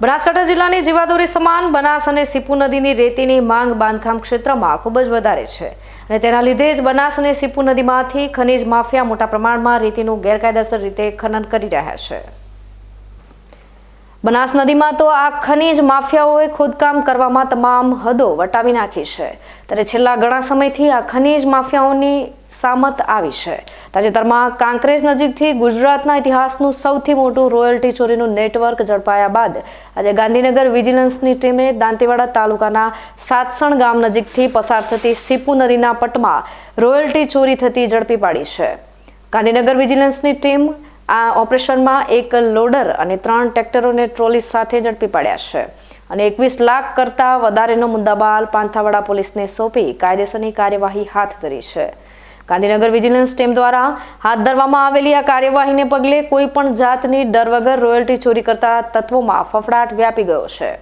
બનાસકાંઠા જિલ્લાની જીવાદોરી સમાન બનાસ અને સીપુ નદીની રેતીની માંગ બાંધકામ ક્ષેત્રમાં ખૂબ જ વધારે છે અને તેના લીધે જ બનાસ અને સીપુ નદીમાંથી ખનીજ માફિયા મોટા પ્રમાણમાં રેતીનું ગેરકાયદેસર રીતે ખનન કરી રહ્યા છે. બનાસ નદીમાં તો આ ખનીજ માફિયાઓએ ખોદકામ કરવામાં તમામ હદો વટાવી નાખી છે. ત્યારે છેલ્લા ઘણા સમયથી આ ખનીજ માફિયાઓની સામત આવી છે. તાજેતરમાં કાંકરેજ નજીકથી ગુજરાતના ઇતિહાસનું સૌથી મોટું રોયલ્ટી ચોરીનું નેટવર્ક ઝડપાયા બાદ આજે ગાંધીનગર વિજિલન્સની ટીમે દાંતીવાડા તાલુકાના સાતસણ ગામ નજીકથી પસાર થતી સીપુ નદીના પટમાં રોયલ્ટી ચોરી થતી ઝડપી પાડી છે. ગાંધીનગર વિજિલન્સની ટીમ આ ઓપરેશનમાં એક લોડર અને ત્રણ ટ્રેક્ટરોને ટ્રોલી સાથે ઝડપી પાડ્યા છે અને એકવીસ લાખ કરતાં વધારેનો મુદ્દાબાલ પાંથાવાડા પોલીસને સોંપી કાયદેસરની કાર્યવાહી હાથ ધરી છે. ગાંધીનગર વિજિલન્સ ટીમ દ્વારા હાથ ધરવામાં આવેલી આ કાર્યવાહીને પગલે કોઈ પણ જાતની ડર વગર રોયલ્ટી ચોરી કરતા તત્વોમાં ફફડાટ વ્યાપી ગયો છે.